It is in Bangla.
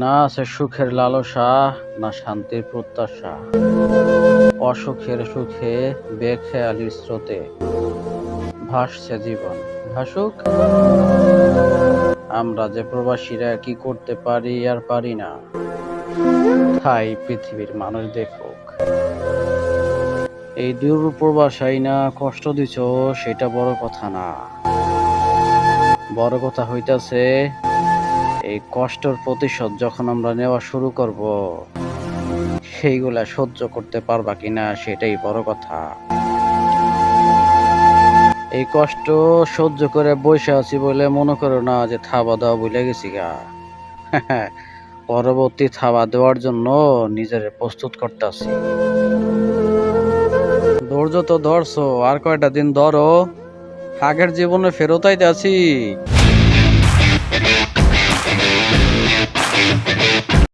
না আছে সুখের লালসা, না শান্তির প্রত্যাশা। অসুখের সুখে বেখেয়ালির স্রোতে ভাসছে জীবন। ভাসুক, আমরা যে প্রবাসীরা কি করতে পারি আর পারি না, তাই পৃথিবীর মানুষ দেখুক। এই দূর প্রবাসাই না কষ্ট দিছ, সেটা বড় কথা না। বড় কথা হইতাছে এই কষ্টের প্রতিশোধ যখন আমরা নেওয়া শুরু করব, সেইগুলা সহ্য করতে পারবা কিনা সেটাই বড় কথা। এই কষ্ট সহ্য করে বসে আছি বলে মনে করো না যে থাবা দেওয়া ভুলে গেছি গা। পরবর্তী থাবা দেওয়ার জন্য নিজের প্রস্তুত করতে আছি ধৈর্য তো ধরছো, আর কয়টা দিন ধরো, আগের জীবনে ফেরত আইতে আছি